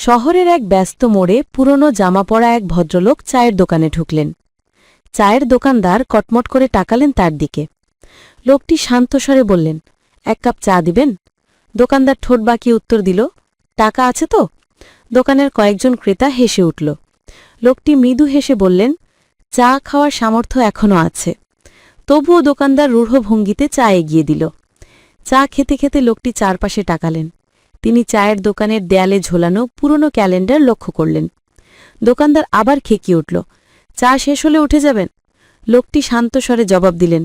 শহরের এক ব্যস্ত মোড়ে পুরনো জামা পরা এক ভদ্রলোক চায়ের দোকানে ঢুকলেন। চায়ের দোকানদার কটমট করে টাকালেন তার দিকে। লোকটি শান্তস্বরে বললেন, এক কাপ চা দিবেন? দোকানদার ঠোঁট বাঁকিয়ে উত্তর দিল, টাকা আছে তো? দোকানের কয়েকজন ক্রেতা হেসে উঠল। লোকটি মৃদু হেসে বললেন, চা খাওয়ার সামর্থ্য এখনও আছে। তবুও দোকানদার রূঢ় ভঙ্গিতে চা এগিয়ে দিল। চা খেতে খেতে লোকটি চারপাশে টাকালেন তিনি চায়ের দোকানের দেয়ালে ঝোলানো পুরনো ক্যালেন্ডার লক্ষ্য করলেন। দোকানদার আবার খেকিয়ে উঠল, চা শেষ হলে উঠে যাবেন? লোকটি শান্ত স্বরে জবাব দিলেন,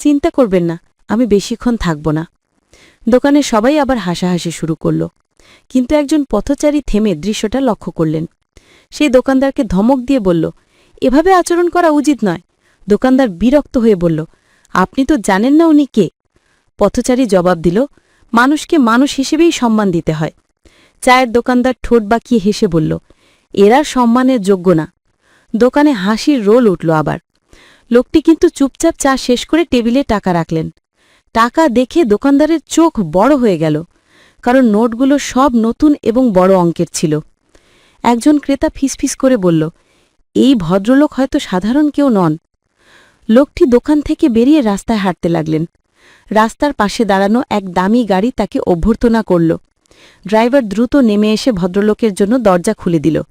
চিন্তা করবেন না, আমি বেশিক্ষণ থাকব না। দোকানের সবাই আবার হাসাহাসি শুরু করল, কিন্তু একজন পথচারী থেমে দৃশ্যটা লক্ষ্য করলেন। সেই দোকানদারকে ধমক দিয়ে বলল, এভাবে আচরণ করা উচিত নয়। দোকানদার বিরক্ত হয়ে বলল, আপনি তো জানেন না উনি কে? পথচারী জবাব দিল মানুষকে মানুষ হিসেবেই সম্মান দিতে হয়। চায়ের দোকানদার ঠোঁট বাঁকিয়ে হেসে বলল, এরা সম্মানের যোগ্য না। দোকানে হাসির রোল উঠল আবার। লোকটি কিন্তু চুপচাপ চা শেষ করে টেবিলে টাকা রাখলেন। টাকা দেখে দোকানদারের চোখ বড় হয়ে গেল, কারণ নোটগুলো সব নতুন এবং বড় অঙ্কের ছিল। একজন ক্রেতা ফিসফিস করে বলল, এই ভদ্রলোক হয়তো সাধারণ কেউ নন। লোকটি দোকান থেকে বেরিয়ে রাস্তায় হাঁটতে লাগলেন। রাস্তার পাশে দাঁড়ানো এক দামি গাড়ি তাকে অভ্যর্থনা করল। ড্রাইভার দ্রুত নেমে এসে ভদ্রলোকের জন্য দরজা খুলে দিল।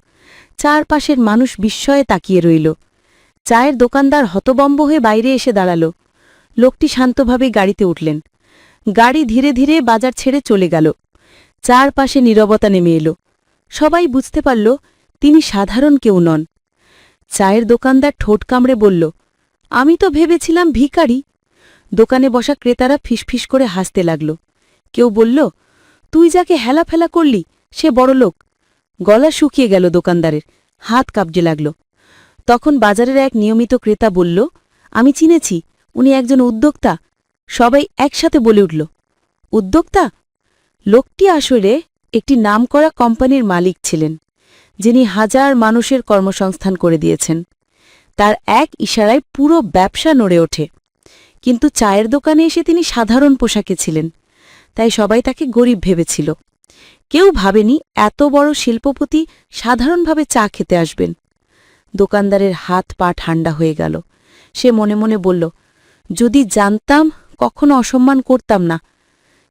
চারপাশের মানুষ বিস্ময়ে তাকিয়ে রইল। চায়ের দোকানদার হতবম্ব হয়ে বাইরে এসে দাঁড়াল। লোকটি শান্তভাবে গাড়িতে উঠলেন। গাড়ি ধীরে ধীরে বাজার ছেড়ে চলে গেল। চারপাশে নীরবতা নেমে এলো। সবাই বুঝতে পারল, তিনি সাধারণ কেউ নন। চায়ের দোকানদার ঠোঁট কামড়ে বলল, আমি তো ভেবেছিলাম ভিখারি। দোকানে বসা ক্রেতারা ফিসফিস করে হাসতে লাগল। কেউ বলল, তুই যাকে হেলাফেলা করলি, সে বড়লোক গলা শুকিয়ে গেল দোকানদারের, হাত কাঁপজে লাগল। তখন বাজারের এক নিয়মিত ক্রেতা বলল, আমি চিনেছি, উনি একজন উদ্যোক্তা। সবাই একসাথে বলে উঠল, উদ্যোক্তা? লোকটি আসলে একটি নামকরা কোম্পানির মালিক ছিলেন, যিনি হাজার মানুষের কর্মসংস্থান করে দিয়েছেন। তার এক ইশারায় পুরো ব্যবসা নড়ে ওঠে। কিন্তু চায়ের দোকানে এসে তিনি সাধারণ পোশাকে ছিলেন, তাই সবাই তাকে গরিব ভেবেছিল। কেউ ভাবেনি এত বড় শিল্পপতি সাধারণভাবে চা খেতে আসবেন। দোকানদারের হাত পা ঠান্ডা হয়ে গেল। সে মনে মনে বলল, যদি জানতাম, কখনো অসম্মান করতাম না।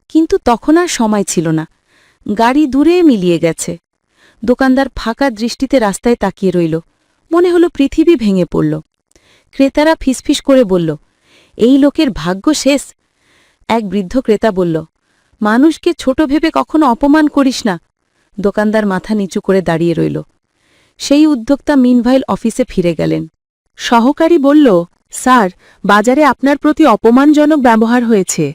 কিন্তু তখন আর সময় ছিল না। গাড়ি দূরে মিলিয়ে গেছে। দোকানদার ফাঁকা দৃষ্টিতে রাস্তায় তাকিয়ে রইল। মনে হলো পৃথিবী ভেঙে পড়ল। ক্রেতারা ফিসফিস করে বলল এই লোকের ভাগ্য শেষ। এক বৃদ্ধ ক্রেতা বলল, মানুষকে ছোট ভেবে কখনো অপমান করিস না। দোকানদার মাথা নিচু করে দাঁড়িয়ে রইল। সেই উদ্যোক্তা মিনভাইল অফিসে ফিরে গেলেন। সহকারী বলল, স্যার, বাজারে আপনার প্রতি অপমানজনক ব্যবহার হয়েছে।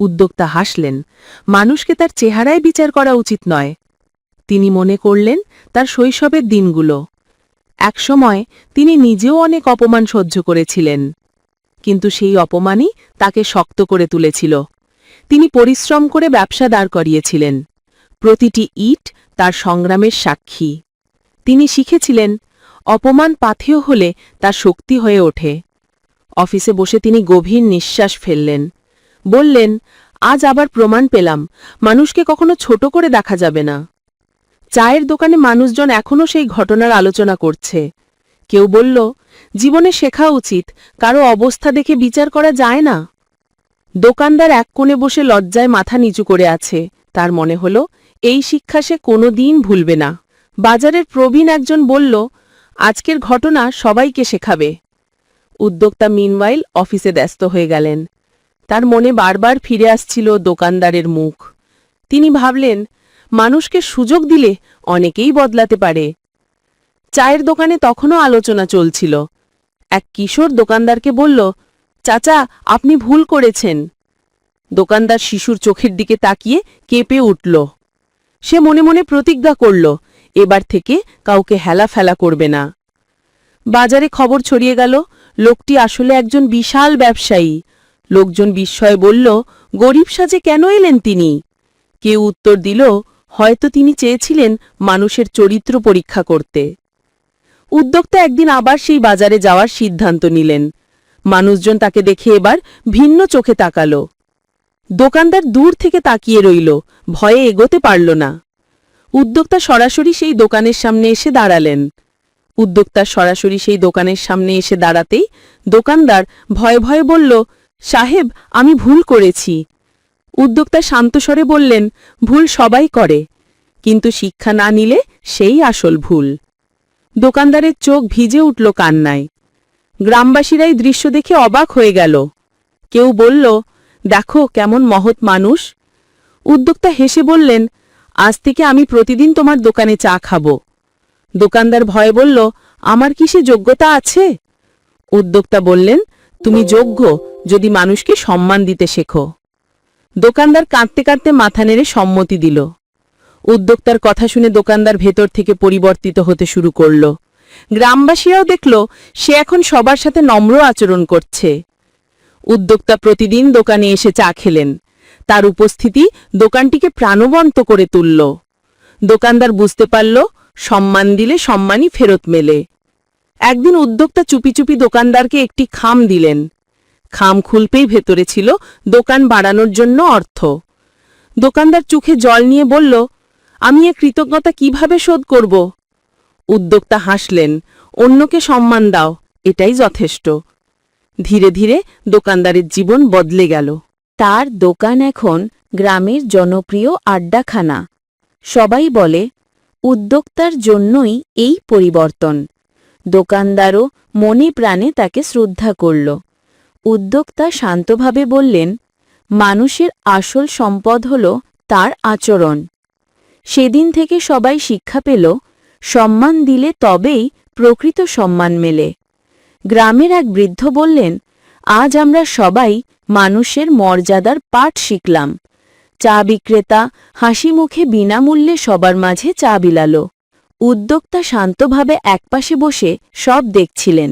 উদ্যোক্তা হাসলেন, মানুষকে তার চেহারায় বিচার করা উচিত নয়। তিনি মনে করলেন, তার শৈশবের দিনগুলো। একসময় তিনি নিজেও অনেক অপমান সহ্য করেছিলেন। কিন্তু সেই অপমানই তাকে শক্ত করে তুলেছিল। তিনি পরিশ্রম করে ব্যবসা দাঁড় করিয়েছিলেন। প্রতিটি ইট তার সংগ্রামের সাক্ষী। তিনি শিখেছিলেন, অপমান পাথেয় হলে তার শক্তি হয়ে ওঠে। অফিসে বসে তিনি গভীর নিঃশ্বাস ফেললেন। বললেন, আজ আবার প্রমাণ পেলাম, মানুষকে কখনো ছোট করে দেখা যাবে না। চায়ের দোকানে মানুষজন এখনও সেই ঘটনার আলোচনা করছে। কেউ বলল, জীবনে শেখা উচিত, কারও অবস্থা দেখে বিচার করা যায় না? দোকানদার এক কোণে বসে লজ্জায় মাথা নিচু করে আছে। তার মনে হল, এই শিক্ষা সে কোনো দিন ভুলবে না। বাজারের প্রবীণ একজন বলল, আজকের ঘটনা সবাইকে শেখাবে। উদ্যোক্তা মিনওয়াইল অফিসে ব্যস্ত হয়ে গেলেন। তার মনে বারবার ফিরে আসছিল দোকানদারের মুখ। তিনি ভাবলেন, মানুষকে সুযোগ দিলে অনেকেই বদলাতে পারে। চায়ের দোকানে তখনও আলোচনা চলছিল। এক কিশোর দোকানদারকে বলল, চাচা, আপনি ভুল করেছেন। দোকানদার শিশুর চোখের দিকে তাকিয়ে কেঁপে উঠল। সে মনে মনে প্রতিজ্ঞা করল, এবার থেকে কাউকে হেলা ফেলা করবে না। বাজারে খবর ছড়িয়ে গেল, লোকটি আসলে একজন বিশাল ব্যবসায়ী। লোকজন বিস্ময়ে বলল, গরিব সাজে কেন এলেন তিনি? কেউ উত্তর দিল, হয়তো তিনি চেয়েছিলেন মানুষের চরিত্র পরীক্ষা করতে। উদ্যোক্তা একদিন আবার সেই বাজারে যাওয়ার সিদ্ধান্ত নিলেন। মানুষজন তাকে দেখে এবার ভিন্ন চোখে তাকালো। দোকানদার দূর থেকে তাকিয়ে রইল, ভয়ে এগোতে পারল না। উদ্যোক্তা সরাসরি সেই দোকানের সামনে এসে দাঁড়ালেন। উদ্যোক্তা সরাসরি সেই দোকানের সামনে এসে দাঁড়াতেই দোকানদার ভয়ে ভয়ে বলল, সাহেব, আমি ভুল করেছি। উদ্যোক্তা শান্তস্বরে বললেন, ভুল সবাই করে, কিন্তু শিক্ষা না নিলে সেই আসল ভুল। দোকানদারের চোখ ভিজে উঠল কান্নায়। গ্রামবাসীরাই দৃশ্য দেখে অবাক হয়ে গেল। কেউ বলল, দেখো কেমন মহৎ মানুষ। উদ্যোক্তা হেসে বললেন, আজ থেকে আমি প্রতিদিন তোমার দোকানে চা খাব। দোকানদার ভয়ে বলল, আমার কি সে যোগ্যতা আছে? উদ্যোক্তা বললেন, তুমি যোগ্য যদি মানুষকে সম্মান দিতে শেখো। দোকানদার কাঁদতে কাঁদতে মাথা নেড়ে সম্মতি দিল। উদ্যোক্তার কথা শুনে দোকানদার ভেতর থেকে পরিবর্তিত হতে শুরু করল। গ্রামবাসীরাও দেখল, সে এখন সবার সাথে নম্র আচরণ করছে। উদ্যোক্তা প্রতিদিন দোকানে এসে চা খেলেন। তার উপস্থিতি দোকানটিকে প্রাণবন্ত করে তুলল। দোকানদার বুঝতে পারল, সম্মান দিলে সম্মানই ফেরত মেলে। একদিন উদ্যোক্তা চুপি চুপি দোকানদারকে একটি খাম দিলেন। খাম খুলপেই ভেতরে ছিল দোকান বাড়ানোর জন্য অর্থ। দোকানদার চোখে জল নিয়ে বলল আমি এ কৃতজ্ঞতা কীভাবে শোধ করব? উদ্যোক্তা হাসলেন, অন্যকে সম্মান দাও, এটাই যথেষ্ট। ধীরে ধীরে দোকানদারের জীবন বদলে গেল। তার দোকান এখন গ্রামের জনপ্রিয় আড্ডাখানা। সবাই বলে, উদ্যোক্তার জন্যই এই পরিবর্তন। দোকানদারও মনে প্রাণে তাকে শ্রদ্ধা করল। উদ্যোক্তা শান্তভাবে বললেন, মানুষের আসল সম্পদ হল তার আচরণ। সেদিন থেকে সবাই শিক্ষা পেল, সম্মান দিলে তবেই প্রকৃত সম্মান মেলে। গ্রামের এক বৃদ্ধ বললেন, আজ আমরা সবাই মানুষের মর্যাদার পাঠ শিখলাম। চা বিক্রেতা হাসি মুখে বিনামূল্যে সবার মাঝে চা বিলাল। উদ্যোক্তা শান্তভাবে একপাশে বসে সব দেখছিলেন।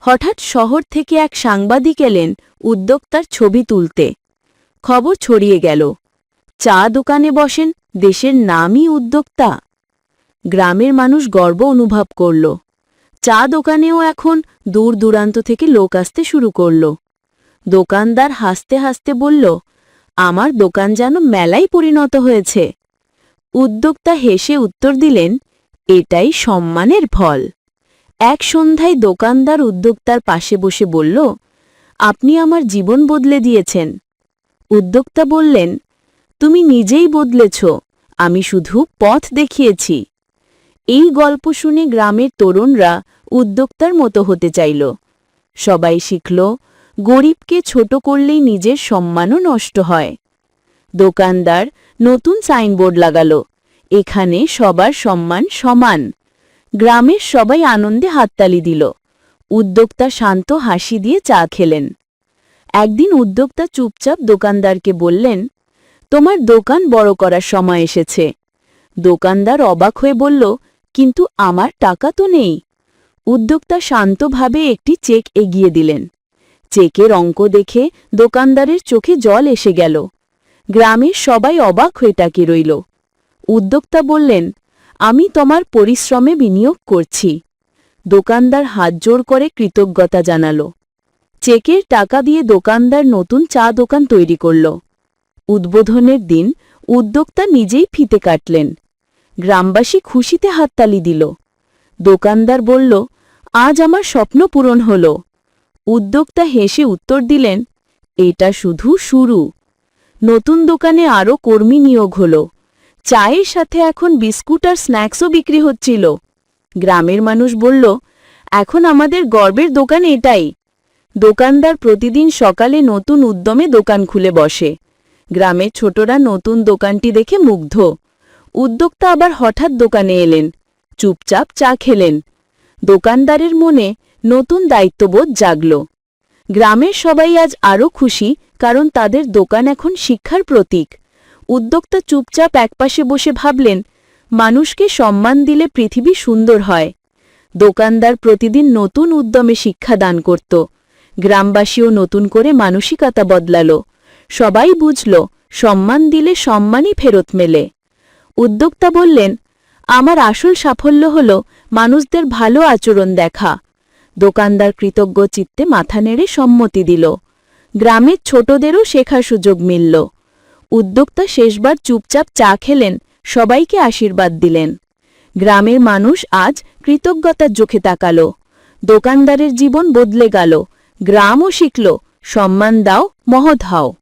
হঠাৎ শহর থেকে এক সাংবাদিক এলেন উদ্যোক্তার ছবি তুলতে। খবর ছড়িয়ে গেল। চা দোকানে বসেন দেশের নামই উদ্যোক্তা। গ্রামের মানুষ গর্ব অনুভব করল। চা দোকানেও এখন দূর দূরান্ত থেকে লোক আসতে শুরু করল। দোকানদার হাসতে হাসতে বলল, আমার দোকান যেন মেলাই পরিণত হয়েছে। উদ্যোক্তা হেসে উত্তর দিলেন, এটাই সম্মানের ফল। এক সন্ধ্যায় দোকানদার উদ্যোক্তার পাশে বসে বলল, আপনি আমার জীবন বদলে দিয়েছেন। উদ্যোক্তা বললেন, তুমি নিজেই বদলেছ। আমি শুধু পথ দেখিয়েছি। এই গল্প শুনে গ্রামের তরুণরা উদ্যোক্তার মতো হতে চাইল। সবাই শিখল, গরিবকে ছোট করলেই নিজের সম্মানও নষ্ট হয়। দোকানদার নতুন সাইনবোর্ড লাগাল, এখানে সবার সম্মান সমান। গ্রামের সবাই আনন্দে হাততালি দিল। উদ্যোক্তা শান্ত হাসি দিয়ে চা খেলেন। একদিন উদ্যোক্তা চুপচাপ দোকানদারকে বললেন তোমার দোকান বড় করার সময় এসেছে। দোকানদার অবাক হয়ে বলল, কিন্তু আমার টাকা তো নেই। উদ্যোক্তা শান্তভাবে একটি চেক এগিয়ে দিলেন। চেকের অঙ্ক দেখে দোকানদারের চোখে জল এসে গেল। গ্রামের সবাই অবাক হয়ে তাকে রইল। উদ্যোক্তা বললেন, আমি তোমার পরিশ্রমে বিনিয়োগ করছি। দোকানদার হাত জোড় করে কৃতজ্ঞতা জানাল। চেকের টাকা দিয়ে দোকানদার নতুন চা দোকান তৈরি করল। উদ্বোধনের দিন উদ্যোক্তা নিজেই ফিতে কাটলেন। গ্রামবাসী খুশিতে হাততালি দিল। দোকানদার বলল, আজ আমার স্বপ্ন পূরণ হল। উদ্যোক্তা হেসে উত্তর দিলেন, এটা শুধু শুরু। নতুন দোকানে আরও কর্মী নিয়োগ হল। চায়ের সাথে এখন বিস্কুট আর স্ন্যাক্সও বিক্রি হচ্ছিল। গ্রামের মানুষ বলল, এখন আমাদের গর্বের দোকান এটাই। দোকানদার প্রতিদিন সকালে নতুন উদ্যমে দোকান খুলে বসে। গ্রামের ছোটরা নতুন দোকানটি দেখে মুগ্ধ। উদ্যোক্তা আবার হঠাৎ দোকানে এলেন। চুপচাপ চা খেলেন। দোকানদারের মনে নতুন দায়িত্ববোধ জাগল। গ্রামের সবাই আজ আরও খুশি, কারণ তাদের দোকান এখন শিক্ষার প্রতীক। উদ্যোক্তা চুপচাপ একপাশে বসে ভাবলেন, মানুষকে সম্মান দিলে পৃথিবী সুন্দর হয়। দোকানদার প্রতিদিন নতুন উদ্যমে শিক্ষা দান করত। গ্রামবাসীও নতুন করে মানসিকতা বদলাল। সবাই বুঝল, সম্মান দিলে সম্মানই ফেরত মেলে। উদ্যোক্তা বললেন, আমার আসল সাফল্য হল মানুষদের ভালো আচরণ দেখা। দোকানদার কৃতজ্ঞ চিত্তে মাথা নেড়ে সম্মতি দিল। গ্রামের ছোটদেরও শেখার সুযোগ মিলল। উদ্যোক্তা শেষবার চুপচাপ চা খেলেন, সবাইকে আশীর্বাদ দিলেন। গ্রামের মানুষ আজ কৃতজ্ঞতার চোখে তাকাল। দোকানদারের জীবন বদলে গেল। গ্রামও শিখল, সম্মান দাও, মহৎ হও।